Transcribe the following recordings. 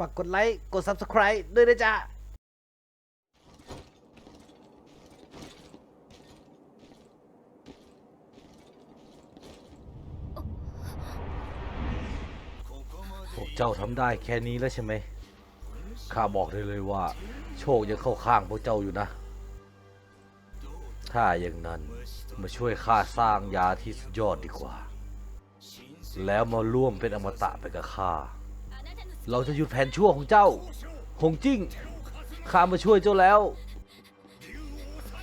ฝากกดไลค์ กด Subscribe ด้วยนะจ๊ะพวกเจ้าทำได้แค่นี้แล้วใช่ไหม ข้าบอกได้เลยว่า โชคยังเข้าข้างพวกเจ้าอยู่นะ ถ้าอย่างนั้นมาช่วยข้าสร้างยาที่สุดยอดดีกว่า แล้วมาร่วมเป็นอมตะไปกับข้า เราจะหยุดแผนชั่วของเจ้า หงจิ้ง ข้ามาช่วยเจ้าแล้ว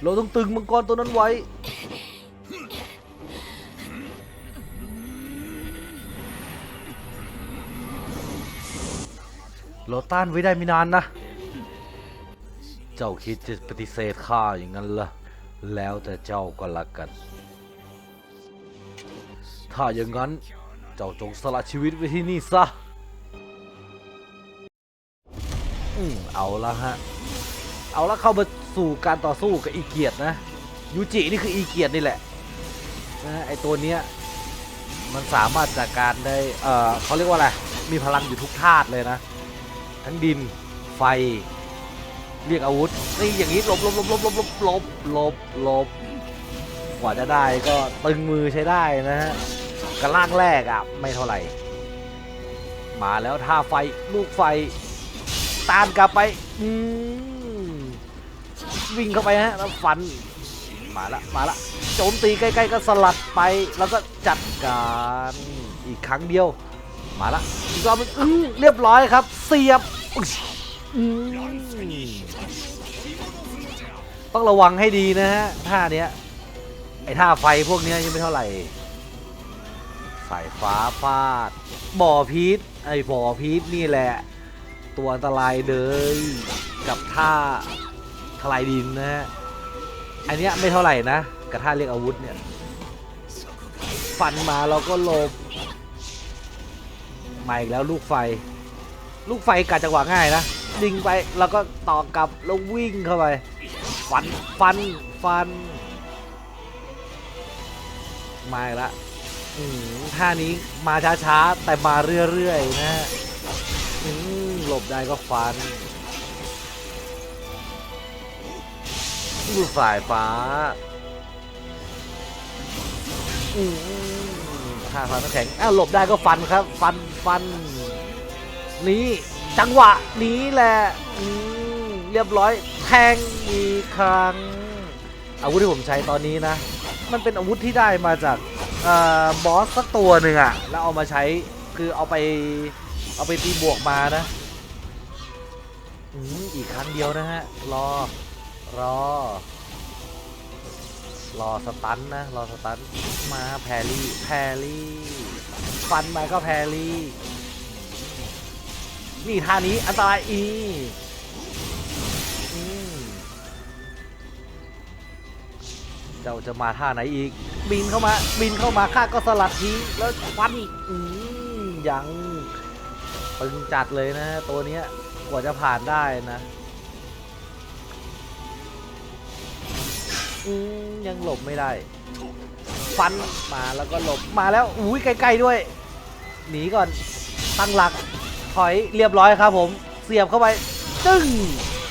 เราต้องตึงมังกรตัวนั้นไว้ เราต้านไว้ได้ไม่นานนะ เจ้าคิดจะปฏิเสธข้าอย่างนั้นล่ะ แล้วแต่เจ้าก็ละกัน ถ้าอย่างนั้น เจ้าจงสละชีวิตไว้ที่นี่ซะ อืมเอาละฮะ เอาละเข้ามาสู่การต่อสู้กับอีเกียรตินะ ยูจินี่คืออีเกียรตินี่แหละนะไอตัวเนี้ยมันสามารถจัดการได้ เออเขาเรียกว่าอะไร มีพลังอยู่ทุกธาตุเลยนะ ทั้งดิน ไฟ เรียกอาวุธ นี่อย่างนี้ลบลบลบลบลบลบลบลบลบกว่าจะได้ก็ตึงมือใช้ได้นะฮะกระล่างแรกอะ ไม่เท่าไหร่ มาแล้วท่าไฟลูกไฟ ตามกลับไปอืมวิ่งเข้าไปฮะแล้วฟันมาละมาละโจมตีใกล้ๆก็สลัดไป แล้วก็จัดการอีกครั้งเดียว มาละอีกรอบหนึงอื้อเรียบร้อยครับ เสียบอืมต้องระวังให้ดีนะฮะท่าเนี้ยไอ้ท่าไฟพวกเนี้ยยังไม่เท่าไหร่สายฟ้าฟาดบ่อพีชไอ้บ่อพีชนี่แหละ ตัวอันตรายเลยกับท่าทลายดินนะฮะอันเนี้ยไม่เท่าไหร่นะกับท่าเรียกอาวุธเนี่ยฟันมาเราก็หลบมาอีกแล้วลูกไฟ ลูกไฟกัดจังหวะง่ายนะยิงไปแล้วก็ต่อกลับแล้ววิ่งเข้าไปฟันฟันฟันมาอีกแล้วท่านี้มาช้าๆแต่มาเรื่อยๆนะฮะ หลบได้ก็ฟันลูกสายฟ้าอืมาฟันน้ำแข็งอ้าวหลบได้ก็ฟันครับ ฟันฟันนี่จังหวะนี้แหละอืเรียบร้อยแทงอีกครั้ง อาวุธที่ผมใช้ตอนนี้นะ มันเป็นอาวุธที่ได้มาจากบอสสักตัวหนึ่งอะแล้วเอามาใช้คือเอาไปเอาไปตีบวกมานะ อีกครั้งเดียวนะฮะ รอ รอ รอสตันนะ รอสตัน มาแพรลี่ แพรลี่ ฟันมาก็แพรลี่ นี่ท่านี้อันตรายอีอเจ้าจะมาท่าไหนอีก บินเข้ามา บินเข้ามาข้าก็สลัดทิ้งแล้วฟันอืมยัง ตึงจัดเลยนะตัวเนี้ย กว่าจะผ่านได้นะอืมยังหลบไม่ได้ ฟันมาแล้วก็หลบมาแล้วอุ้ยใกล้ๆด้วย หนีก่อนตั้งหลักถอยเรียบร้อยครับผม เสียบเข้าไปตึ้ง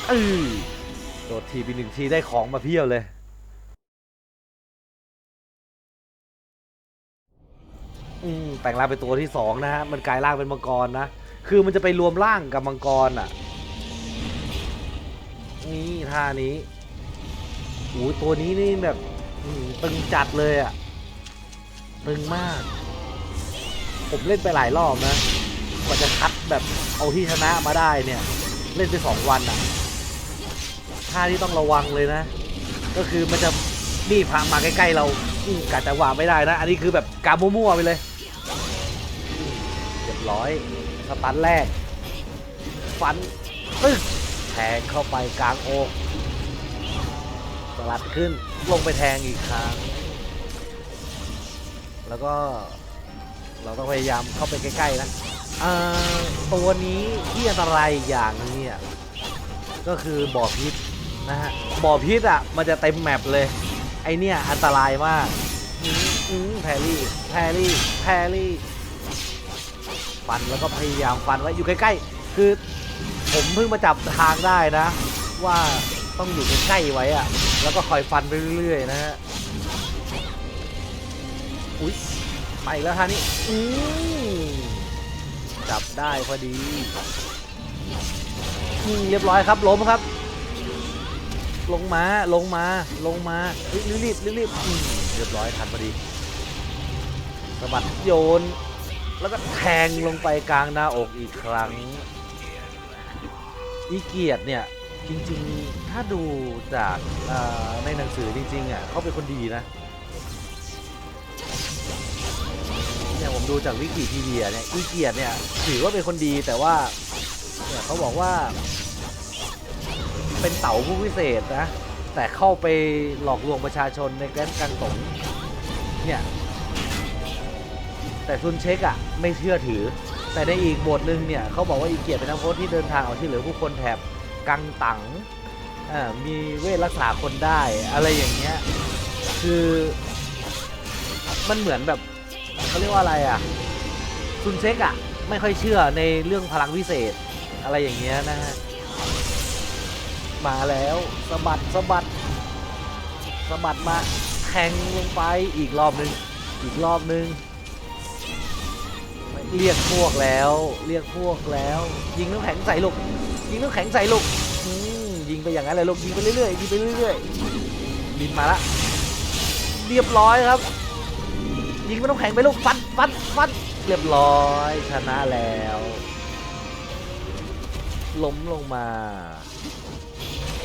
เออโดดทีไปหนึ่งทีได้ของมาเพียบเลยอืมแต่งร่างเป็นตัวที่สองนะฮะมันกลายร่างเป็นมังกรนะ คือมันจะไปรวมร่างกับมังกรอะ นี่ท่านี้โอ้ตัวนี้นี่แบบตึงจัดเลยอะ ตึงมาก ผมเล่นไปหลายรอบนะ กว่าจะคัดแบบเอาที่ชนะมาได้เนี่ย เล่นไปสองวันอะ ท่าที่ต้องระวังเลยนะ ก็คือมันจะนี่พามาใกล้ๆเรากัดจังหวะไม่ได้นะ อันนี้คือแบบกามั่วๆไปเลยเรียบร้อย สตันแรก ฟันปึ๊กแทงเข้าไปกลางอกสลัดขึ้นลงไปแทงอีกครั้ง แล้วก็เราต้องพยายามเข้าไปใกล้ๆนะตัวนี้ที่อันตรายอีกอย่างนึงเนี่ยก็คือบ่อพิษนะฮะบ่อพิษอะมันจะเต็มแมปเลย ไอเนี่ยอันตรายมากอืมอืมแพรี่แพรี่แพรรี่ ฟันแล้วก็พยายามฟันไว้อยู่ใกล้ๆ คือผมเพิ่งมาจับทางได้นะ ว่าต้องอยู่ใกล้ๆไว้อะแล้วก็คอยฟันไปเรื่อยๆนะฮะอุ๊ยไปอีกแล้วท่านี้อืมจับได้พอดีอืมเรียบร้อยครับล้มครับ ลงมาลงมาลงมาเฮ้ยรีบรีบๆอืมเรียบร้อยทันพอดีสะบัดโยน แล้วก็แทงลงไปกลางหน้าอกอีกครั้ง อีเกียรติเนี่ย จริงๆ ถ้าดูจากในหนังสือจริงๆอะเขาเป็นคนดีนะเนี่ยผมดูจากวิกิพีเดียเนี่ยอีเกียรติเนี่ยถือว่าเป็นคนดีแต่ว่าเนี่ยเขาบอกว่า เป็นเต่าผู้พิเศษนะ แต่เข้าไปหลอกลวงประชาชนในแก๊งกังตงเนี่ย แต่ซุนเช็คอะไม่เชื่อถือ แต่ในอีกบทหนึ่งเนี่ยเขาบอกว่าอีเกียรเป็นนักโทษที่เดินทางออกที่เหลือผู้คนแถบกังตังมีเวทรักษาคนได้อะไรอย่างเงี้ยคือมันเหมือนแบบเขาเรียกว่าอะไรอะซุนเช็คอะไม่ค่อยเชื่อในเรื่องพลังวิเศษอะไรอย่างเงี้ยนะฮะมาแล้วสะบัดสะบัดสะบัดมาแทงลงไปอีกรอบหนึ่งอีกรอบหนึ่ง เรียกพวกแล้ว เรียกพวกแล้ว ยิงน้ำแข็งใส่ลูกยิงน้ำแข็งใส่ลูกยิงไปอย่างนั้นเลยลูกยิงไปเรื่อยๆยิงไปเรื่อยๆบินมาละเรียบร้อยครับ ยิงไปน้ำแข็งไปลูกฟัดฟัดฟัดเรียบร้อยชนะแล้วล้มลงมา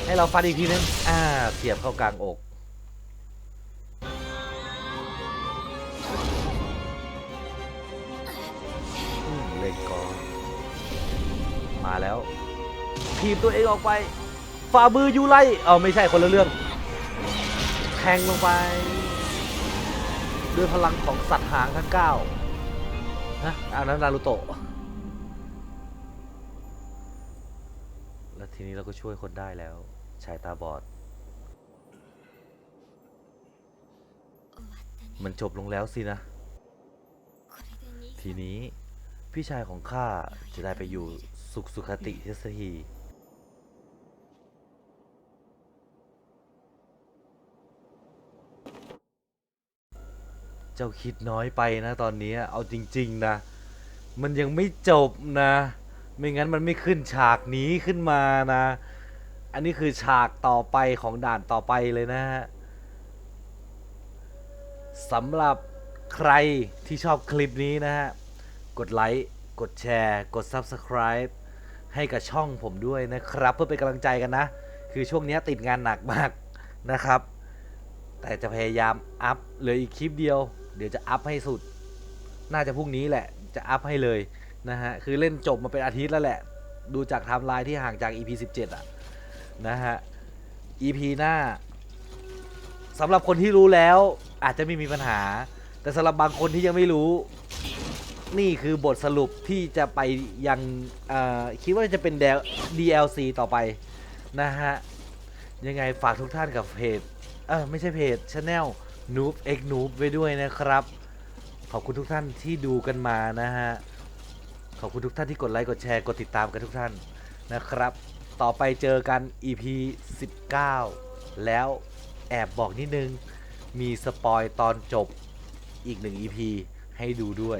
ให้เราฟันอีกทีนึงอ่าเสียบเข้ากลางอก ก่อน มาแล้วทีบตัวเองออกไปฝ่ามือยูไลเออไม่ใช่คนละเรื่อง แทงลงไป ด้วยพลังของสัตว์หางทั้งเก้าฮะอันนั้นนารูโตะแล้วทีนี้เราก็ช่วยคนได้แล้วชายตาบอด มันจบลงแล้วสินะ ทีนี้ พี่ชายของข้าจะได้ไปอยู่สุขสุขติเทสทีเจ้าคิดน้อยไปนะตอนนี้เอาจริง ๆ นะ มันยังไม่จบนะ ไม่งั้นมันไม่ขึ้นฉากนี้ขึ้นมานะ อันนี้คือฉากต่อไปของด่านต่อไปเลยนะฮะสำหรับใครที่ชอบคลิปนี้นะฮะ กดไลค์ กดแชร์ กด Subscribe ให้กับช่องผมด้วยนะครับ เพื่อเป็นกำลังใจกันนะ คือช่วงนี้ติดงานหนักมากนะครับ แต่จะพยายามอัพเหลืออีกคลิปเดียว เดี๋ยวจะอัพให้สุด น่าจะพรุ่งนี้แหละจะอัพให้เลยนะฮะ คือเล่นจบมาเป็นอาทิตย์แล้วแหละ ดูจากไทม์ไลน์ที่ห่างจาก EP 17 อะ นะฮะ EP หน้าสำหรับคนที่รู้แล้วอาจจะไม่มีปัญหา แต่สำหรับบางคนที่ยังไม่รู้ นี่คือบทสรุปที่จะไปยังคิดว่าจะเป็น DLC ต่อไปนะฮะ ยังไงฝากทุกท่านกับเพจ เออไม่ใช่เพจช anel noob x noob ไว้ด้วยนะครับ ขอบคุณทุกท่านที่ดูกันมานะฮะ ขอบคุณทุกท่านที่กดไลค์กดแชร์กดติดตามกันทุกท่านนะครับ ต่อไปเจอกัน EP 19 แล้วแอบบอกนิดนึง มีสปอยตอนจบอีกหนึ่ง EP ให้ดูด้วย